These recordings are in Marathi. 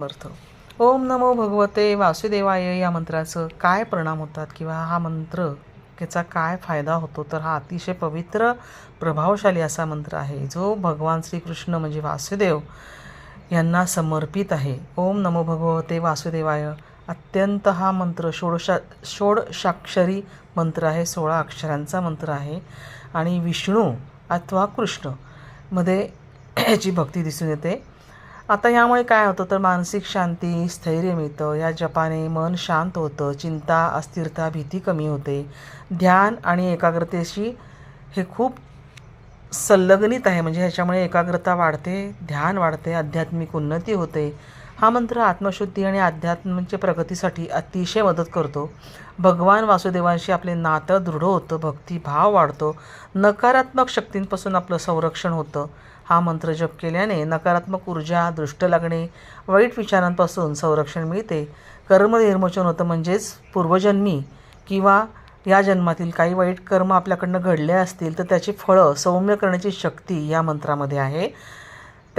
समर्थ ओम नमो भगवते वासुदेवाय. या मंत्राचं काय परिणाम होतात किंवा हा मंत्र त्याचा काय फायदा होतो तर हा अतिशय पवित्र प्रभावशाली असा मंत्र आहे जो भगवान श्रीकृष्ण म्हणजे वासुदेव यांना समर्पित आहे. ओम नमो भगवते वासुदेवाय. अत्यंत हा मंत्र षोडशा षोडशाक्षरी मंत्र आहे सोळा अक्षरांचा मंत्र आहे. आणि विष्णू अथवा कृष्णमध्ये याची भक्ती दिसून येते आता ह्यामुळे काय होतं तर मानसिक शांती स्थैर्य मिळतं. या जपाने मन शांत होतं चिंता अस्थिरता भीती कमी होते. ध्यान आणि एकाग्रतेशी हे खूप संलग्नित आहे. म्हणजे ह्याच्यामुळे एकाग्रता वाढते ध्यान वाढते आध्यात्मिक उन्नती होते. हा मंत्र आत्मशुद्धी आणि अध्यात्माच्या प्रगतीसाठी अतिशय मदत करतो. भगवान वासुदेवांशी आपले नातं दृढ होतं भक्तिभाव वाढतो. नकारात्मक शक्तींपासून आपलं संरक्षण होतं. हा मंत्र जप केल्याने नकारात्मक ऊर्जा दृष्ट लागणे वाईट विचारांपासून संरक्षण मिळते. कर्मनिर्मोचन होतं म्हणजेच पूर्वजन्मी किंवा या जन्मातील काही वाईट कर्म आपल्याकडनं घडले असतील तर त्याची फळं सौम्य करण्याची शक्ती या मंत्रामध्ये आहे.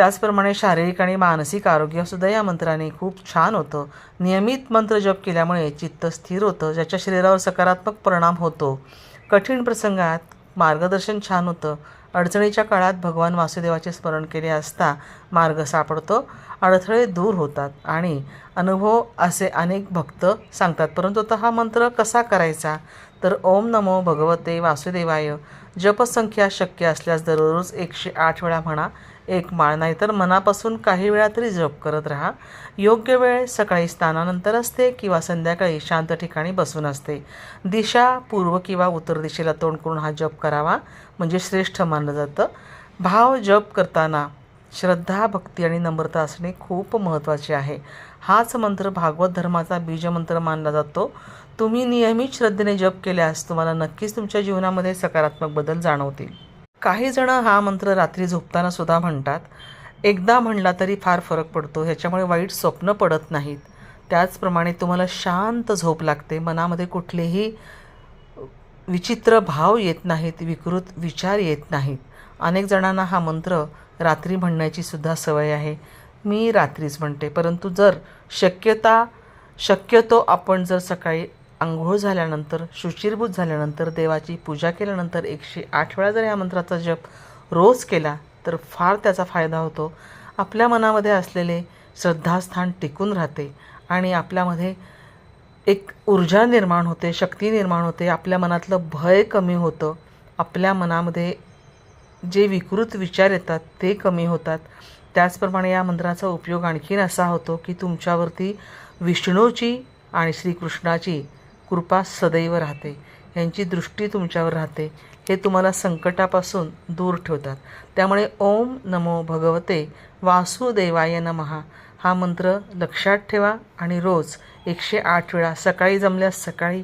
त्याचप्रमाणे शारीरिक आणि मानसिक आरोग्यसुद्धा या मंत्राने खूप छान होतं. नियमित मंत्र जप केल्यामुळे चित्त स्थिर होतं ज्याच्या शरीरावर सकारात्मक परिणाम होतो. कठीण प्रसंगात मार्गदर्शन छान होतं. अडचणीच्या काळात भगवान वासुदेवाचे स्मरण केले असता मार्ग सापडतो अडथळे दूर होतात आणि अनुभव असे अनेक भक्त सांगतात. परंतु तर हा मंत्र कसा करायचा? तर ओम नमो भगवते वासुदेवाय. जपसंख्या शक्य असल्यास दररोज एकशे आठ वेळा म्हणा एक माळ. नाही तर मनापासून काही वेळा तरी जप करत राहा. योग्य वेळ सकाळी स्नानानंतर असते किंवा संध्याकाळी शांत ठिकाणी बसून असते. दिशा पूर्व किंवा उत्तर दिशेला तोंड करून हा जप करावा म्हणजे श्रेष्ठ मानलं जातं. भाव जप करताना श्रद्धा भक्ती आणि नम्रता असणे खूप महत्त्वाचे आहे. हाच मंत्र भागवत धर्माचा बीजमंत्र मानला जातो. तुम्ही नियमित श्रद्धेने जप केल्यास तुम्हाला नक्कीच तुमच्या जीवनामध्ये सकारात्मक बदल जाणवतील. काही जण हा मंत्र रात्री झोपताना सुद्धा म्हणतात एकदा म्हणला तरी फार फरक पडतो ह्याच्यामुळे वाईट स्वप्न पडत नाहीत. त्याचप्रमाणे तुम्हाला शांत झोप लागते मनामध्ये कुठलेही विचित्र भाव येत नाहीत विकृत विचार येत नाहीत. अनेक जणांना हा मंत्र रात्री म्हणण्याची सुद्धा सवय आहे. मी रात्रीच म्हणते. परंतु जर शक्यता शक्यतो आपण जर सकाळी आंघोळ झाल्यानंतर शुचिरभूत झाल्यानंतर देवाची पूजा केल्यानंतर एकशे आठ वेळा जर या मंत्राचा जप रोज केला तर फार त्याचा फायदा होतो. आपल्या मनामध्ये असलेले श्रद्धास्थान टिकून राहते आणि आपल्यामध्ये एक ऊर्जा निर्माण होते शक्ती निर्माण होते. आपल्या मनातलं भय कमी होतं. आपल्या मनामध्ये जे विकृत विचार येतात ते कमी होतात. त्याचप्रमाणे या मंत्राचा उपयोग आणखीन असा होतो की तुमच्यावरती विष्णूची आणि श्रीकृष्णाची कृपा सदैव राहते. यांची दृष्टी तुमच्यावर राहते. हे तुम्हाला संकटापासून दूर ठेवतात. त्यामुळे ओम नमो भगवते वासुदेवाय नमहा. हा मंत्र लक्षात ठेवा आणि रोज एकशे आठ वेळा सकाळी जमल्यास सकाळी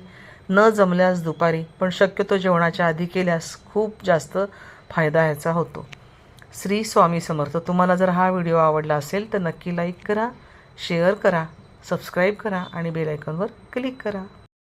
न जमल्यास दुपारी पण शक्यतो जेवणाच्या आधी केल्यास खूप जास्त फायदा ह्याचा होतो. श्री स्वामी समर्थ. तुम्हाला जर हा व्हिडिओ आवडला असेल तर नक्की लाईक करा शेअर करा सबस्क्राईब करा आणि बेल आयकॉनवर क्लिक करा.